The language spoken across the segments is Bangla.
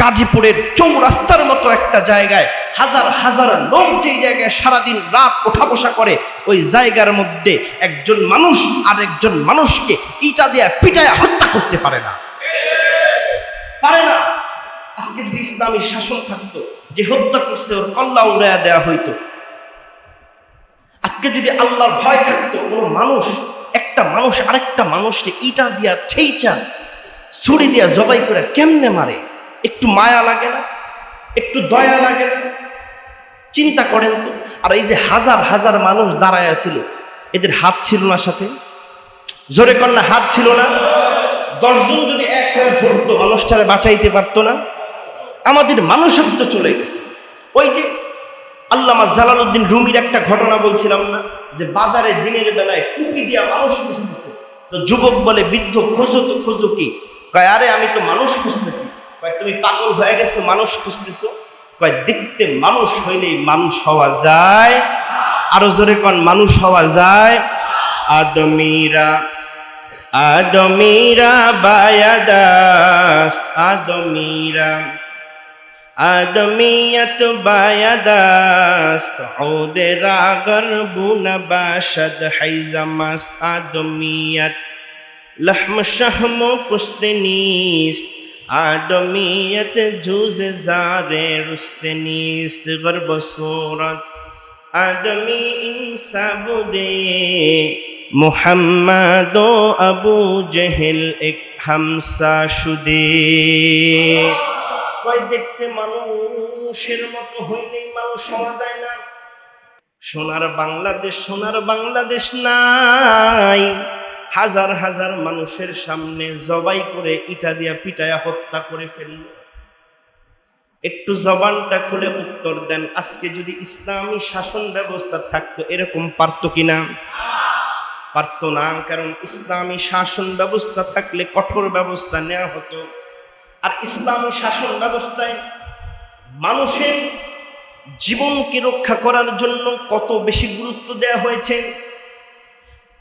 গাজীপুরের চৌরাস্তার মতো একটা জায়গায় হাজার হাজার লোক যেই জায়গায় সারাদিন রাত ওঠা বসা করে, ওই জায়গার মধ্যে একজন মানুষ আর একজন মানুষকে ইটা দিয়ে পিটায় হত্যা করতে পারে না। পারে না। আজকে যদি ইসলামী শাসন থাকতো, যে হত্যা করছে, ওর কল্লা উড়াইয়া দেওয়া হইতো। আজকে যদি আল্লাহর ভয় থাকতো কোনো মানুষ, একটা মানুষ আরেকটা মানুষকে ইটা দিয়া ছেইচা, ছুরি দিয়া জবাই করে কেমনে মারে? একটু মায়া লাগে না, একটু দয়া লাগে না। চিন্তা করেন তো, আর এই যে হাজার হাজার মানুষ দাঁড়ায় ছিল এদের হাত ছিল না সাথে? জোরে কন্যা হাত ছিল না? দশজন যদি এক হয়ে ধরতো মানুষটারে বাঁচাইতে পারতো না? আমাদের মানুষত্ব চলে গেছে। ওই যে আল্লামা জালালউদ্দিন রুমির একটা ঘটনা বলছিলাম না, যে বাজারে দিনের বেলায় টুপি দিয়া মানুষ খুঁজতেছে। তো যুবক বলে, বৃদ্ধ, খোঁজো তো খোঁজো কি? আরে আমি তো মানুষ খুঁজতেছি। কয়, তুমি পাগল হয়ে গেছো, মানুষ খুঁজতেছো? কয়, দেখতে মানুষ হইলেই মানুষ হওয়া যায়। আরও জোরে কন, মানুষ হওয়া যায়। আদমিরা আদমিরা বায়াদাস আদমিরা। আদমিয়াত বায়াদাস ওদে রাগর বুনা বাসাদ হাইজামাস আদমিয়াত লহম শহম পুস্তিনীস্ত شهم و پست نیست آدمیت جوز زار رست نیست غرب صورت آدمی انسا بوده محمد و ابو جهل এক হামসা শুদে কয় দেখতে মানুষের মতো হইলেই মানুষ হওয়া যায় না সোনার বাংলাদেশ সোনার বাংলাদেশ নাই হাজার হাজার মানুষের সামনে জবাই করে ইটা দিয়া পিটায়া হত্যা করে ফেলল। একটু জবানটা খুলে উত্তর দেন, আজকে যদি ইসলামী শাসন ব্যবস্থা থাকতো এরকম পারতো কিনা পারতো না, কারণ ইসলামী শাসন ব্যবস্থা থাকলে কঠোর ব্যবস্থা নেওয়া হতো। আর ইসলামী শাসন ব্যবস্থায় মানুষের জীবনকে রক্ষা করার জন্য কত বেশি গুরুত্ব দেওয়া হয়েছে?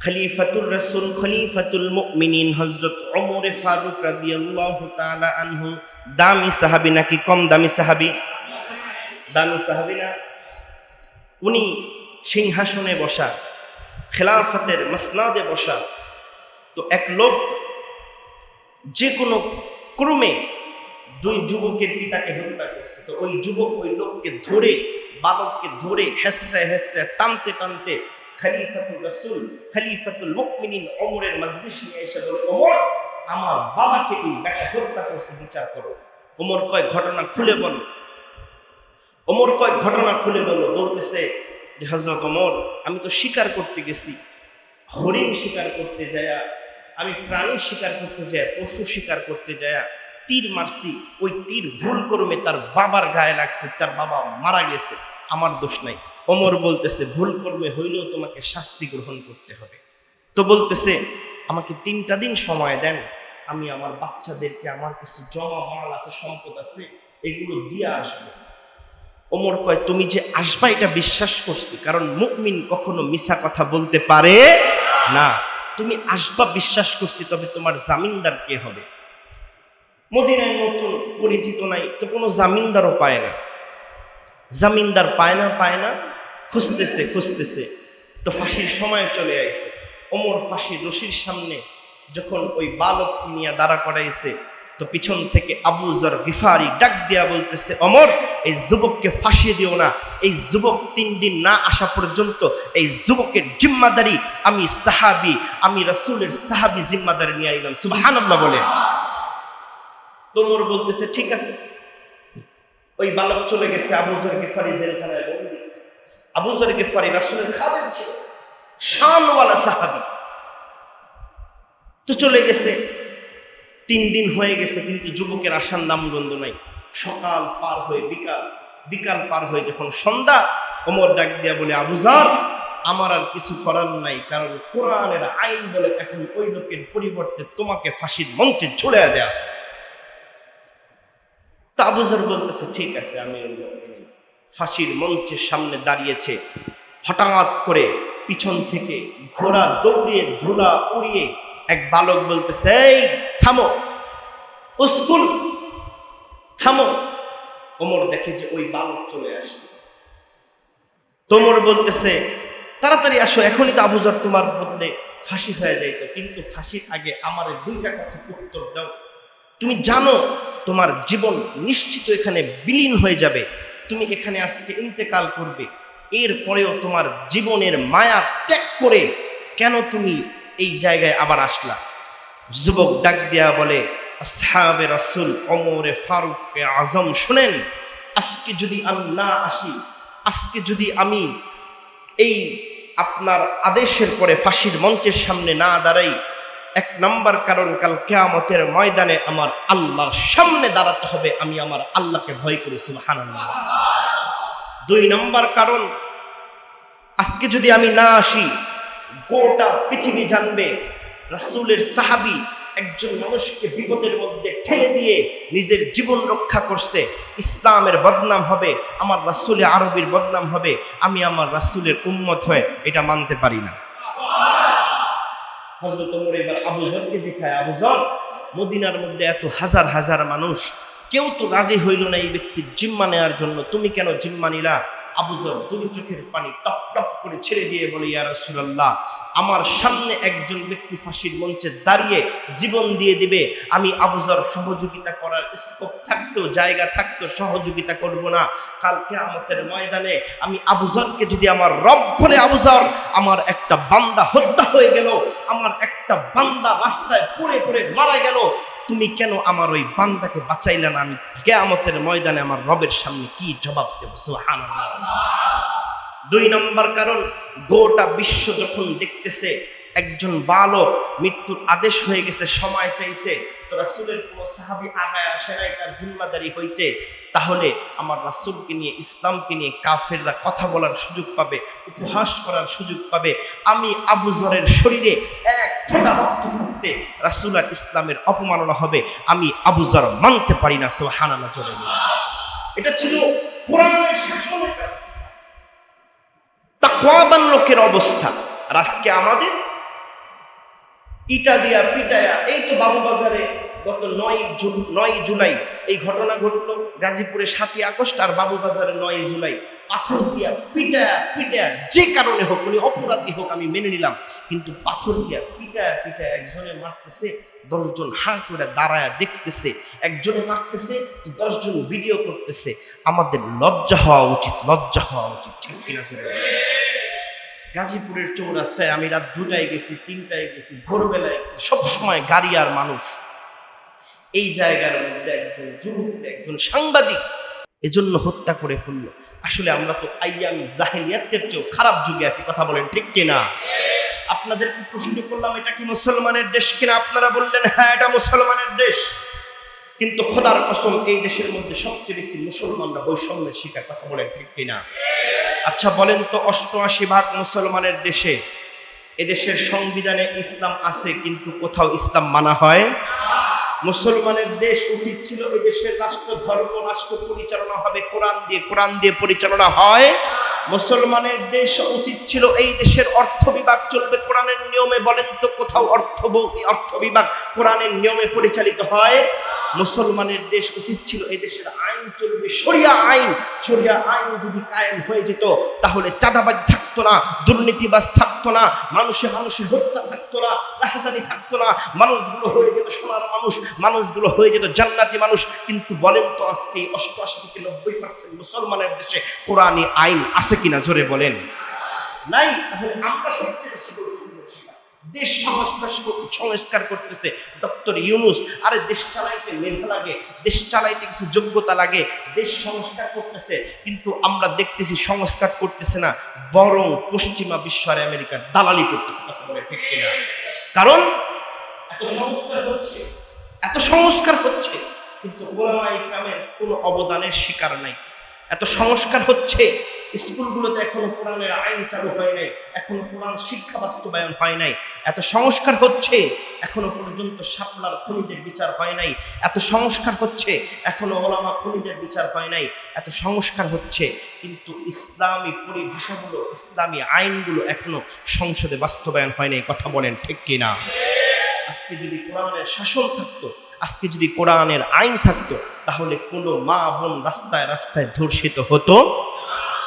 খলিফাতুর রসুল, খলিফাতুল মুমিনিন হজরত ওমরে ফারুক রাদিয়াল্লাহু তাআলা আনহু। দামি সাহাবী নাকি কম দামি সাহাবী? দামি সাহাবী না? উনি সিংহাসনে বসা, খেলাফতের মসনাদে বসা। তো এক লোক যে কোনো ক্রমে দুই যুবকের পিতাকে হত্যা করছে। তো ওই যুবক ওই লোককে ধরে, বালককে ধরে হেসড়ে হেসড়ে টানতে টানতে খলিফাতুল রসুল, খলিফাতুল মুকমিনিন ওমরের মজলিস এসে বলে ওমর আমার বাবাকে এই বেটা হত্যা করছে, বিচার করো। ওমর কয় ঘটনা খুলে বলো। ওমর কয় ঘটনা খুলে বলো, বলতেছে যে হজরত ওমর আমি তো শিকার করতে গেছি। হরিণ শিকার করতে যায়া, আমি প্রাণী শিকার করতে যাই পশু শিকার করতে যায়া, তীর মারছি। ওই তীর ভুল করমে তার বাবার গায়ে লাগছে, তার বাবা মারা গেছে। আমার দোষ নাই। ওমর বলতেছে, ভুল কর্মে হইলেও তোমাকে শাস্তি গ্রহণ করতে হবে। তো বলতেছে, আমাকে তিনটা দিন সময় দেন, আমি আমার বাচ্চাদেরকে, আমার কিছু জমা মাল আছে, সম্পদ আছে, এগুলো দিয়ে আসব। ওমর কয়, তুমি যে আসবা, এটা বিশ্বাস করছি, কারণ মুকমিন কখনো মিছা কথা বলতে পারে না। তুমি আসবা, বিশ্বাস করছি, তবে তোমার জামিনদার কে হবে? মদিনায় নতুন পরিচিত নাই, তো কোনো জামিনদারও পায় না। জামিনদার পায় না পায় না খুঁজতেছে খুঁজতেছে। তো ফাঁসির সময় চলে আইছে। ওমর ফাঁসির রশির সামনে যখন ওই বালককে নিয়ে দাঁড়া করাইছে, তো পিছন থেকে আবু জর গিফারি ডাক দিয়া বলতেছে অমর এই যুবককে ফাঁসিয়ে দিও না। এই যুবক তিন দিন না আসা পর্যন্ত এই যুবকের জিম্মাদারি আমি সাহাবি, আমি রাসূলের সাহাবি জিম্মাদারি নিয়ে আইলাম। সুবহানাল্লাহ বলে তোমর বলতেছে, ঠিক আছে। ওই বালক চলে গেছে আবু জর গিফারি জেলখানায়। আবু জর রাসূলের খাদেম ছিল শানওয়ালা সাহাবি। তো চলে গেছে। তিন দিন হয়ে গেছে, কিন্তু যুবকের নাই। সকাল পার হয়ে বিকাল বিকাল পার হয়ে যখন সন্ধ্যা, ওমর ডাক দিয়া বলে আবুজার আমার আর কিছু করার নাই, কারণ কোরআনের আইন বলে এখন ওই লোকের পরিবর্তে তোমাকে ফাঁসির মঞ্চে ঝুলে দেয়া তা আবুজার বলতেছে, ঠিক আছে, আমি। ফাঁসির মঞ্চের সামনে দাঁড়িয়েছে। হঠাৎ করে পিছন থেকে ঘোড়া দৌড়িয়ে, ধুলা উড়িয়ে এক বালক বলতেছে, এই, থামো। উস্কুল থামো। ওমর দেখে যে ওই বালক চলে আসছে। তোমর বলতেছে, তাড়াতাড়ি আসো, এখনই তো আবুজর তোমার বদলে ফাঁসি হয়ে যাইতো। কিন্তু ফাঁসির আগে আমার দুইটা কথা উত্তর দাও। তুমি জানো, তোমার জীবন নিশ্চিত এখানে বিলীন হয়ে যাবে। তুমি এখানে আজকে ইন্তেকাল করবে। এরপরেও তোমার জীবনের মায়া ত্যাগ করে কেন তুমি এই জায়গায় আবার আসলা? যুবক ডাক দেয়া বলে, আসহাবে রাসুল অমরে ফারুক আজম শুনেন, আজকে যদি আমি না আসি, আজকে যদি আমি এই আপনার আদেশের পরে ফাঁসির মঞ্চের সামনে না দাঁড়াই এক নম্বর কারণ কাল কেয়ামতের ময়দানে আমার আল্লাহর সামনে দাঁড়াতে হবে, আমি আমার আল্লাহকে ভয় করি, সুবহানাল্লাহ। দুই নম্বর কারণ, আজকে যদি আমি না আসি, গোটা পৃথিবী জানবে, রাসূলের সাহাবী একজন মানুষকে বিপদের মধ্যে ঠেলে দিয়ে নিজের জীবন রক্ষা করছে, ইসলামের বদনাম হবে, আমার রাসূলে আরবির বদনাম হবে, আমি আমার রাসূলের উন্মত হয়ে এটা মানতে পারি না। হজরত ওমর এবার আবু জরকে দেখায়, আবু জর, মদিনার মধ্যে এত হাজার হাজার মানুষ, কেউ তো রাজি হইল না এই ব্যক্তির জিম্মা নেওয়ার জন্য। তুমি কেন জিম্মা নিলা? আবু জর দুই চোখের পানি টপ টপ করে ছেড়ে দিয়ে বলে, ইয়া আমার সামনে একজন ব্যক্তি ফাঁসির মঞ্চে দাঁড়িয়ে জীবন দিয়ে দিবে। আমি আবুজর সহযোগিতা করার স্কোপ থাকতো, জায়গা থাকতো, সহযোগিতা করব না। কালকে আমাদের ময়দানে আমি আবুজরকে যদি আমার রব বলে আবুজর আমার একটা বান্দা হত্যা হয়ে গেল, আমার একটা বান্দা রাস্তায় পড়ে পড়ে মারা গেল, তুমি কেন আমার ওই বান্দাকে বাঁচাইলে না? আমি কেয়ামতের ময়দানে আমার রবের সামনে কি জবাব দেবো? সুবহানাল্লাহ। দুই নম্বর কারণ, গোটা বিশ্ব যখন দেখতেছে, একজন বালক মৃত্যুর আদেশ হয়ে গেছে, সময় চাইছে, তো রাসুলের কোনো সাহাবি আগায় আসে নাই, তার জিম্মাদারি হইতে, তাহলে আমার রাসুলকে নিয়ে, ইসলামকে নিয়ে কাফেররা কথা বলার সুযোগ পাবে, উপহাস করার সুযোগ পাবে আমি আবুজরের শরীরে এক ফোঁটা রক্ত থাকতে রাসুল আর ইসলামের অপমাননা হবে, আমি আবুজর মানতে পারি না সোহানানা বলে। এটা ছিল কোরআনের শাসনের ব্যবস্থা তাকওয়াবান লোকের অবস্থা। আর আজকে আমাদের ইটা দিয়া পিটায়া, এই তো বাবুবাজারে গত নয় জুন নয় জুলাই এই ঘটনা ঘটলো গাজীপুরে সাতই আগস্ট আর বাবুবাজারে নয় জুলাই। পাথর দিয়া পিটায়া পিটায়া যে কারণে হোক উনি অপরাধী হোক, আমি মেনে নিলাম। কিন্তু পাথর দিয়া পিটায়া পিটায়া একজনে মারতেছে, দশজন হাঁ করে দাঁড়ায় দেখতেছে, একজনে মারতেছে, দশজন ভিডিও করতেছে। আমাদের লজ্জা হওয়া উচিত, লজ্জা হওয়া উচিত, ঠিক কিনা? গাজীপুরের চৌরাস্তায় আমি রাত দুটায় গেছি, তিনটায় গেছি, ভোরবেলায় গেছি সবসময় গাড়ি আর মানুষ। এই জায়গার মধ্যে একজন যুবক, একজন সাংবাদিক, এজন্য হত্যা করে ফেলল। আসলে আমরা তো আইয়াম জাহেলিয়াতের চেয়েও খারাপ যুগে আছি, কথা বলেন ঠিক কিনা? আপনাদেরকে প্রশ্ন করলাম, এটা কি মুসলমানের দেশ কিনা? আপনারা বললেন হ্যাঁ এটা মুসলমানের দেশ। কিন্তু খোদার কসম, এই দেশের মধ্যে সবচেয়ে বেশি মুসলমানরা বৈষম্যের শিকার, কথা বলেন ঠিক কিনা? আচ্ছা বলেন তো, অষ্টআশি ভাগ মুসলমানের দেশে এদেশের সংবিধানে ইসলাম আছে, কিন্তু কোথাও ইসলাম মানা হয়? মুসলমানের দেশ উচিত ছিল এই দেশের রাষ্ট্র, ধর্ম, রাষ্ট্র পরিচালনা হবে, কোরআন দিয়ে কোরআন দিয়ে পরিচালনা হয়। মুসলমানের দেশ উচিত ছিল এই দেশের অর্থ বিভাগ চলবে, কোরআনের নিয়মে বলেন তো কোথাও অর্থ অর্থ বিভাগ কোরআনের নিয়মে পরিচালিত হয়। মুসলমানের দেশ উচিত ছিল এই দেশের আইন চলবে, শরিয়া আইন শরিয়া আইন যদি কায়েম হয়ে যেত, তাহলে চাঁদাবাজি থাকতো না, দুর্নীতিবাজ থাকতো না, মানুষে মানুষে হত্যা থাকতো না, রাহাজানি থাকতো না, মানুষগুলো হয়ে যেত সোনার মানুষ, মানুষগুলো হয়ে যেত জান্নাতি মানুষ। কিন্তু বলেন তো আজকে অষ্টআশি থেকে নব্বই পার্সেন্ট মুসলমানের দেশে কোরআনী আইন আছে কিনা? জোরে বলেন। নাই? তাহলে আমরা সবচেয়ে বেশি। দেশ সংস্কার করতেছে ডক্টর ইউনুস। আরে দেশ চালাইতে মেধা লাগে, দেশ চালাইতে কিছু যোগ্যতা লাগে, দেশ সংস্কার করতেছে। কিন্তু আমরা দেখতেছি সংস্কার করতেছে না, বরং পশ্চিমা বিশ্ব আর আমেরিকার দালালি করতেছে, কথা বলে ঠিক কিনা? কারণ এত সংস্কার হচ্ছে, এত সংস্কার হচ্ছে, কিন্তু ওলামা ইকরামের কোনো অবদানের শিকার নাই। এত সংস্কার হচ্ছে স্কুলগুলোতে এখনও কোরআনের আইন চালু হয় নাই, এখনও কোরআন শিক্ষা বাস্তবায়ন হয় নাই, এত সংস্কার হচ্ছে, এখনও পর্যন্ত শাপলার খুনিদের বিচার হয় নাই, এত সংস্কার হচ্ছে, এখনও ওলামা খুনিদের বিচার হয় নাই, এত সংস্কার হচ্ছে, কিন্তু ইসলামী পরিভাষাগুলো, ইসলামী আইনগুলো এখনও সংসদে বাস্তবায়ন হয় নাই, কথা বলেন ঠিক কিনা? আজকে যদি কোরআনের শাসন থাকতো, আজকে যদি কোরআনের আইন থাকতো, তাহলে কোনো মা বোন রাস্তায় রাস্তায় ধর্ষিত হতো?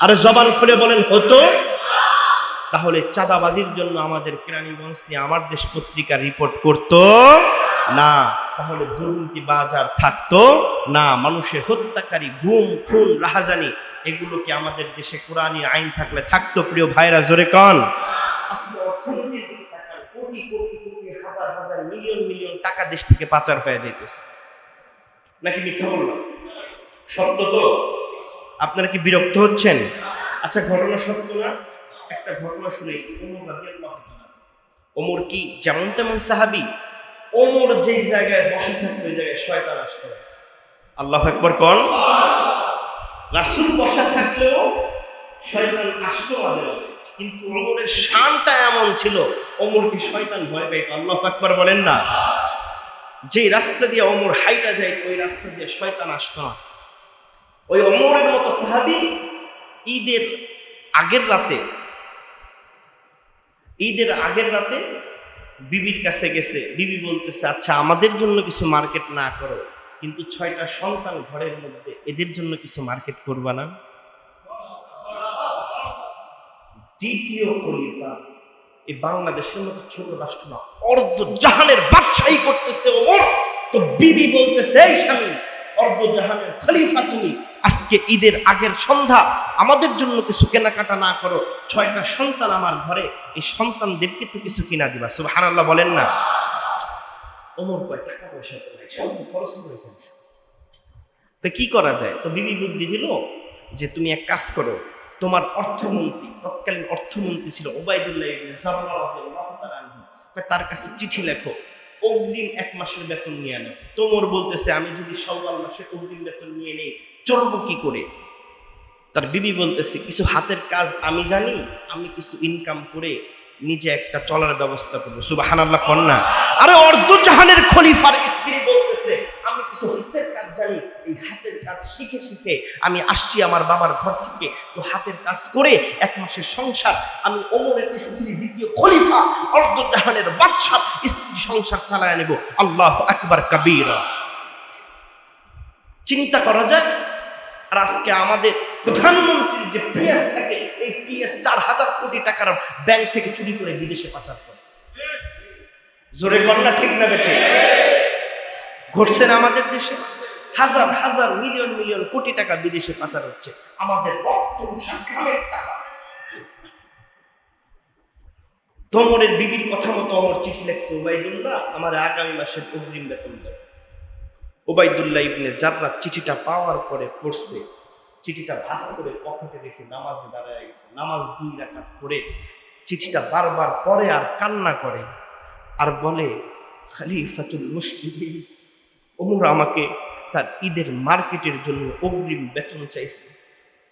আর জবান খুলে বলেন, হতো? তাহলে চাঁদাবাজির জন্য আমাদের কেরানীগঞ্জ নিয়ে আমার দেশ পত্রিকা রিপোর্ট করত? না। তাহলে দুর্নীতি বাজার থাকতো? না। মানুষের হত্যাকারী গুম, খুন, রাহাজানি, এগুলোকে আমাদের দেশে কোরআনী আইন থাকলে থাকতো, প্রিয় ভাইরা, জোরে কন। কোটি কোটি কোটি, হাজার হাজার, মিলিয়ন মিলিয়ন টাকা দেশ থেকে পাচার হয়ে যাইতেছে। নাকি মিথ্যা বললাম? সত্য তো? আপনারা কি বিরক্ত হচ্ছেন? আচ্ছা ঘটনা সত্য না? একটা ঘটনা শুনে ওমর কি যেমন তেমন সাহাবি? ওমর যেই জায়গায় বসে থাকতো, ওই জায়গায় শয়তান আসতো। আল্লাহ একবার কন? রাসূল বসা থাকলেও শয়তান আসতো মাঝে কিন্তু ওমরের শানটা এমন ছিল ওমরকে শয়তান ভয় পাইত? আল্লাহ একবার বলেন না। যে রাস্তা দিয়ে ওমর হাইটা যায়, ওই রাস্তা দিয়ে শয়তান আসতো না। ওই অমরের মতো সাহাবি ঈদের আগের রাতে, ঈদের আগের রাতে বিবির কাছে গেছে। বিবি বলতেছে আচ্ছা আমাদের জন্য কিছু মার্কেট না করো, কিন্তু ছয়টা সন্তান ঘরের মধ্যে এদের জন্য কিছু মার্কেট করবা না? দ্বিতীয় খলিফা, এই বাংলাদেশের মতো ছোট রাষ্ট্র না অর্ধ জাহানের বাদশাহী করতেছে ওমর। তো বিবি বলতেছে, এই স্বামী অর্ধ জাহানের খলিফা তুমি আজকে ঈদের আগের সন্ধ্যা, আমাদের জন্য কিছু কেনাকাটা না করো, ছয়টা সন্তান আমার ঘরে, এই সন্তানদেরকে তো কিছু কিনা দিবা, সুবহানাল্লাহ বলেন না। ওমর কয়, টাকা পয়সা তো সব খরচ করে ফেলছে। তো কি করা যায়? তো বিবি বুদ্ধি দিল যে তুমি এক কাজ করো, তোমার অর্থমন্ত্রী, তৎকালীন অর্থমন্ত্রী ছিল ওবায়দুল্লাহ তার কাছে চিঠি লেখো, অগ্রিম এক মাসের বেতন নিয়ে নাও তোমর বলতেছে, আমি যদি সওয়াল মাসে অগ্রিম বেতন নিয়ে নেই চলবো কি করে? তার বিবি বলতেছে, কিছু হাতের কাজ আমি জানি, আমি কিছু ইনকাম করে নিজে একটা চলার ব্যবস্থা করব। সুবাহানাল্লাহ কন্যা আরে অর্ধজাহানের খলিফার স্ত্রী বলতেছে, আমি কিছু হাতের কাজ জানি, এই হাতের কাজ শিখে শিখে আমি আসছি আমার বাবার ঘর থেকে। তো হাতের কাজ করে এক মাসের সংসার, আমি ওমরের স্ত্রী দ্বিতীয় খলিফা, অর্ধজাহানের বাদশাহ স্ত্রী সংসার চালায় নেব। আল্লাহ একবার কাবীরা। চিন্তা করা যায় আর আজকে আমাদের প্রধানমন্ত্রীর যে পিএস থাকে, এই পিএস চার হাজার কোটি টাকার ব্যাংক থেকে চুরি করে বিদেশে পাচার করে। জোরে কন্যা ঠিক না বেঠে ঘটছে না আমাদের দেশে? হাজার হাজার, মিলিয়ন মিলিয়ন কোটি টাকা বিদেশে পাচার হচ্ছে। আমাদের রক্ত টাকা। তোমরের বিবির কথা মতো আমার চিঠি লেখছে ওবায়দুল্লাহ আমার আগামী মাসের অগ্রিম বেতন দেবে। ওবায়দুল্লাহ ইবনে জাররা চিঠিটা পাওয়ার পরে পড়ছে। চিঠিটা ভাস করে পকেটে রেখে নামাজে দাঁড়ায় গেছে। নামাজ দুই রাকাত পড়ে চিঠিটা বারবার পরে আর কান্না করে আর বলে, খালিফাতুল মুসলিম ওমর আমাকে তার ঈদের মার্কেটের জন্য অগ্রিম বেতন চাইছে।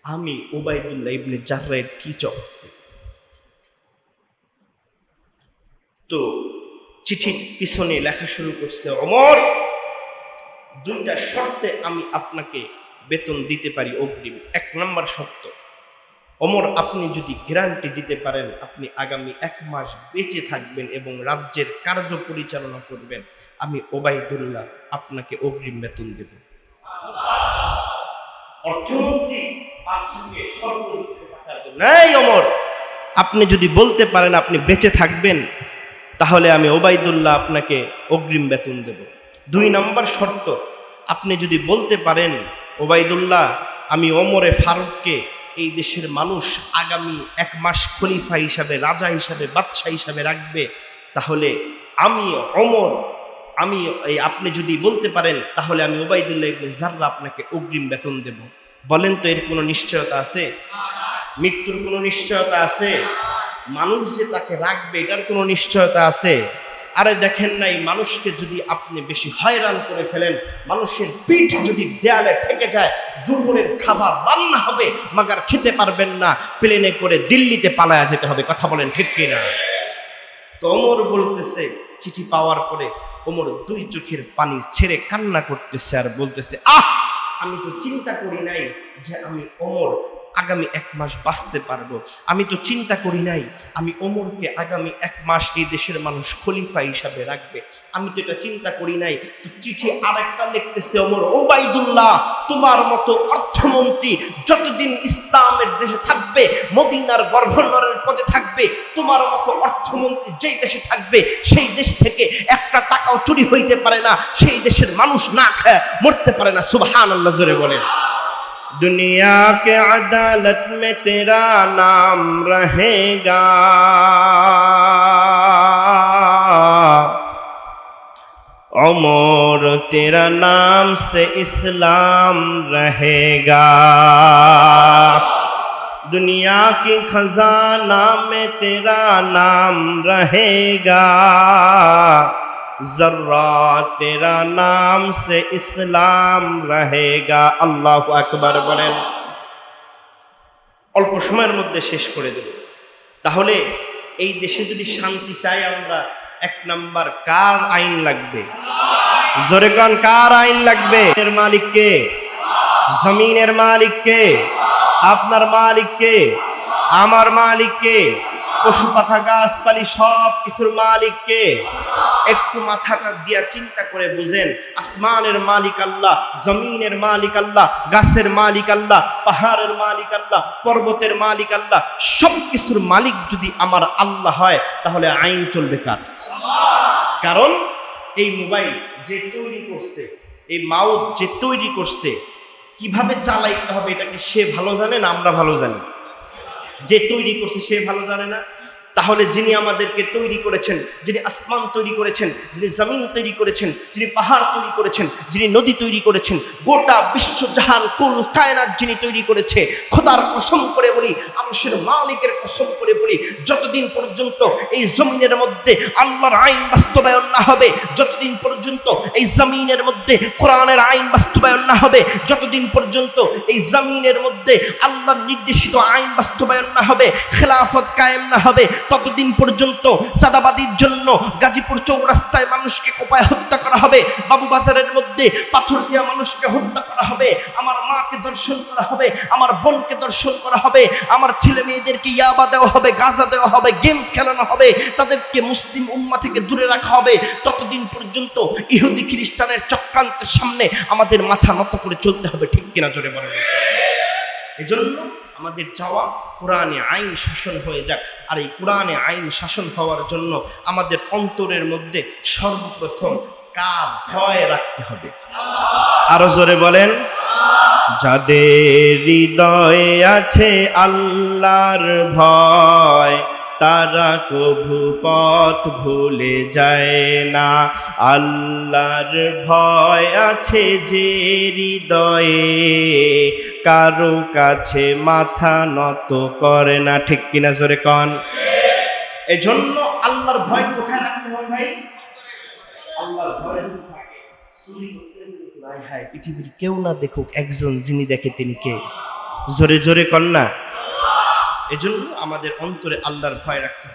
আমি ওবায়দুল্লাহ ইবনে জাররায়ের কি দেব? তো চিঠির পিছনে লেখা শুরু করছে অমর দুইটা শর্তে আমি আপনাকে বেতন দিতে পারি অগ্রিম। এক নম্বর শর্ত অমর আপনি যদি গ্যারান্টি দিতে পারেন, আপনি আগামী এক মাস বেঁচে থাকবেন এবং রাজ্যের কার্য পরিচালনা করবেন। আমি ওবায়দুল্লাহ আপনাকে অগ্রিম বেতন দেব। অমর আপনি যদি বলতে পারেন আপনি বেঁচে থাকবেন, তাহলে আমি ওবায়দুল্লাহ আপনাকে অগ্রিম বেতন দেব। দুই নম্বর শর্ত, আপনি যদি বলতে পারেন, ওবায়দুল্লাহ, আমি ওমরে ফারুককে এই দেশের মানুষ আগামী এক মাস খলিফা হিসাবে, রাজা হিসাবে, বাদশাহ হিসাবে রাখবে, তাহলে আমি অমর আমি এই আপনি যদি বলতে পারেন, তাহলে আমি ওবায়দুল্লাহ ইবনে জাররা আপনাকে অগ্রিম বেতন দেব। বলেন তো এর কোনো নিশ্চয়তা আছে? মৃত্যুর কোনো নিশ্চয়তা আছে? মানুষ যে তাকে রাখবে, এটার কোনো নিশ্চয়তা আছে? আরে দেখেন নাই, মানুষকে যদি আপনি বেশি হয়রান করে ফেলেন, মানুষের পিঠ যদি দেয়ালে ঠেকে যায়, দুপুরের খাবার রান্না হবে, মাগার খেতে পারবেন না, প্লেনে করে দিল্লিতে পালায়া যেতে হবে, কথা বলেন ঠিক কিনা? তো ওমর বলতেছে, চিঠি পাওয়ার পরে ওমর দুই চোখের পানি ছেড়ে কান্না করতেছে আর বলতেছে, আহ! আমি তো চিন্তা করি নাই যে আমি ওমর আগামী এক মাস বাঁচতে পারব। আমি তো চিন্তা করি নাই, আমি ওমরকে আগামী এক মাস এই দেশের মানুষ খলিফা হিসাবে রাখবে। আমি তো এটা চিন্তা করি নাই, তো চিঠি আরেকটা লিখতেছে ওমর ওবাইদুল্লাহ তোমার মতো অর্থমন্ত্রী যতদিন ইসলামের দেশে থাকবে, মদিনার গভর্নরের পদে থাকবে, তোমার মতো অর্থমন্ত্রী যেই দেশে থাকবে, সেই দেশ থেকে একটা টাকাও চুরি হইতে পারে না, সেই দেশের মানুষ না খায় মরতে পারে না। সুবহান আল্লাহ জোরে دنیا کے عدالت میں تیرا نام رہے گا۔ عمر تیرا نام سے اسلام رہے گا۔ دنیا کی خزانہ میں تیرا نام رہے گا۔ ذرا তেরা নাম সে ইসলাম رہے আল্লাহ আকবর বলেন অল্প সময়ের মধ্যে শেষ করে দেব। তাহলে এই দেশে যদি শান্তি চাই আমরা, এক নাম্বার কার আইন লাগবে? জোরে কান, কার আইন লাগবে? এর মালিককে জমিনের মালিককে আপনার মালিককে আমার মালিককে পশু পাখা, গাছপালি, সব কিছুর মালিক কে একটু মাথাটা দিয়া চিন্তা করে বুঝেন, আসমানের মালিক আল্লাহ, জমিনের মালিক আল্লাহ, গাছের মালিক আল্লাহ, পাহাড়ের মালিক আল্লাহ, পর্বতের মালিক আল্লাহ, সব কিছুর মালিক যদি আমার আল্লাহ হয়, তাহলে আইন চলবে কার? কারণ এই মোবাইল যে তৈরি করছে, এই মাউথ যে তৈরি করছে, কীভাবে চালাইতে হবে এটাকে সে ভালো জানে না আমরা ভালো জানি? যে তৈরি করছে সে ভালো জানে না। তাহলে যিনি আমাদেরকে তৈরি করেছেন, যিনি আসমান তৈরি করেছেন, যিনি জমিন তৈরি করেছেন, যিনি পাহাড় তৈরি করেছেন, যিনি নদী তৈরি করেছেন, গোটা বিশ্বজাহান কুল কায়নাত যিনি তৈরি করেছে, খোদার কসম করে বলি মানুষের মালিকের কসম করে বলি, যতদিন পর্যন্ত এই জমিনের মধ্যে আল্লাহর আইন বাস্তবায়ন না হবে, যতদিন পর্যন্ত এই জমিনের মধ্যে কোরআনের আইন বাস্তবায়ন না হবে, যতদিন পর্যন্ত এই জমিনের মধ্যে আল্লাহর নির্দেশিত আইন বাস্তবায়ন না হবে, খেলাফত কায়েম না হবে, ততদিন পর্যন্ত সাদাবাদির জন্য গাজীপুর চৌরাস্তায় মানুষকে কোপায় হত্যা করা হবে, বাবু বাজারের মধ্যে পাথর দিয়া মানুষকে হত্যা করা হবে, আমার মাকে দর্শন করা হবে, আমার বোনকে দর্শন করা হবে, আমার ছেলে মেয়েদেরকে ইয়াবা দেওয়া হবে, গাজা দেওয়া হবে, গেমস খেলানো হবে, তাদেরকে মুসলিম উম্মা থেকে দূরে রাখা হবে। ততদিন পর্যন্ত ইহুদি খ্রিস্টানের চক্রান্তের সামনে আমাদের মাথা নত করে চলতে হবে, ঠিক কিনা জোরে বলেন? এজন্য আমাদের চাওয়া কোরআনে আইন শাসন হয়ে যাক। আর এই কোরআনে আইন শাসন হওয়ার জন্য আমাদের অন্তরের মধ্যে সর্বপ্রথম কার ভয় রাখতে হবে। আরও জোরে বলেন। যাদের হৃদয়ে আছে আল্লাহর ভয়, তারা কভু পথ ভুলে যায় না। আল্লাহর ভয় আছে যে হৃদয়ে, কারও কাছে মাথা নত করে না। ঠিক কিনা জোরে কন? এজন্য আল্লাহর ভয় কোথায় রাখতে হবে ভাই? আল্লাহর ভয় যদি থাকে চুরি করতে গেলে তো হায় হায়, পৃথিবীর কেউ না দেখুক একজন যিনি দেখে তিনি কে। জোরে জোরে কন্যা। এজন্য আমাদের অন্তরে আল্লাহর ভয় রাখতে